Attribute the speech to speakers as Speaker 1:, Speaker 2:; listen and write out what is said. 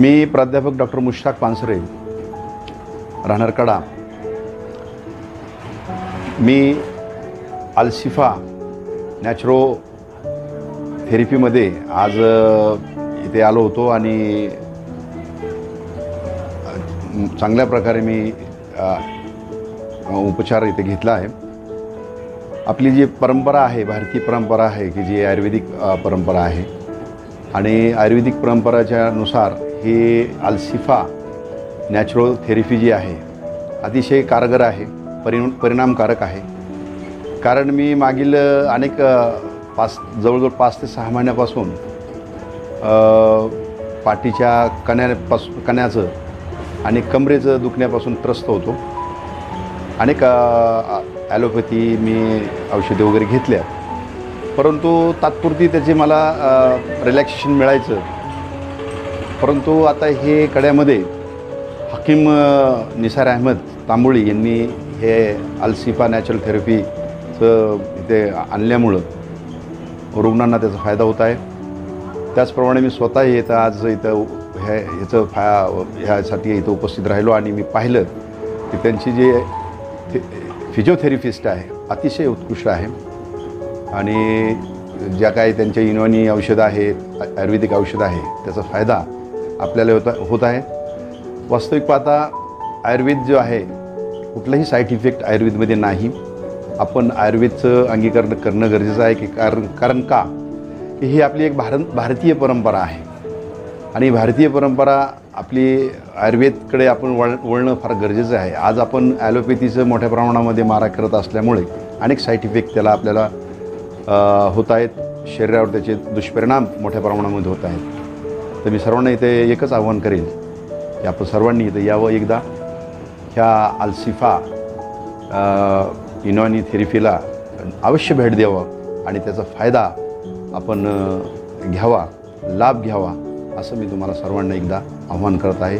Speaker 1: मी प्राध्यापक डॉक्टर मुश्ताक पानसरे राहणार कडा मी अल्सिफा नॅचरो थेरपीमध्ये आज इथे आलो होतो आणि चांगल्या प्रकारे मी उपचार इथे घेतला आहे. आपली जी परंपरा आहे भारतीय परंपरा आहे की जी आयुर्वेदिक परंपरा आहे. आणि आयुर्वेदिक परंपराच्या नुसार ही अल्सिफा नॅचरल थेरपी जी आहे अतिशय कारगर आहे परि परिणामकारक आहे. कारण मी मागील अनेक पाच जवळजवळ पाच ते सहा महिन्यापासून पाठीच्या कण्यापासून कण्याचं आणि कमरेचं दुखण्यापासून त्रस्त होतो. अनेक ॲलोपॅथी मी औषधे वगैरे घेतल्या. परंतु तात्पुरती त्याचे मला रिलॅक्सेशन मिळायचं परंतु आता हे कड्यामध्ये हकीम निसार अहमद तांबोळी यांनी हे अल्सिफा नॅचरल थेरपीचं इथे आणल्यामुळं रुग्णांना त्याचा फायदा होत आहे. त्याचप्रमाणे मी स्वतः इथं आज इथं ह्या ह्याचं फा ह्यासाठी इथं उपस्थित राहिलो आणि मी पाहिलं की त्यांची जी थे फिजिओथेरपिस्ट आहे अतिशय उत्कृष्ट आहे. आणि ज्या काही त्यांच्या युनानी औषधं आहेत आयुर्वेदिक औषधं आहे त्याचा फायदा आपल्याला होता होत आहे. वास्तविक पाहता आयुर्वेद जो आहे कुठलाही साईड इफेक्ट आयुर्वेदमध्ये नाही. आपण आयुर्वेदचं अंगीकरण करणं गरजेचं आहे की कारण कारण का? की ही आपली एक भारत भारतीय परंपरा आहे. आणि भारतीय परंपरा आपली आयुर्वेदकडे आपण वळ वळणं फार गरजेचं आहे. आज आपण ॲलोपॅथीचं मोठ्या प्रमाणामध्ये मारा करत असल्यामुळे अनेक साईड इफेक्ट त्याला आपल्याला होत आहेत. शरीरावर त्याचे दुष्परिणाम मोठ्या प्रमाणामध्ये होत आहेत. तर मी सर्वांना इथे एकच आव्हान करेन की आपण सर्वांनी इथं यावं एकदा. ह्या अल्सिफा इनॉनी थेरपीला अवश्य भेट द्यावं आणि त्याचा फायदा आपण घ्यावा लाभ घ्यावा असं मी तुम्हाला सर्वांना एकदा आव्हान करत आहे.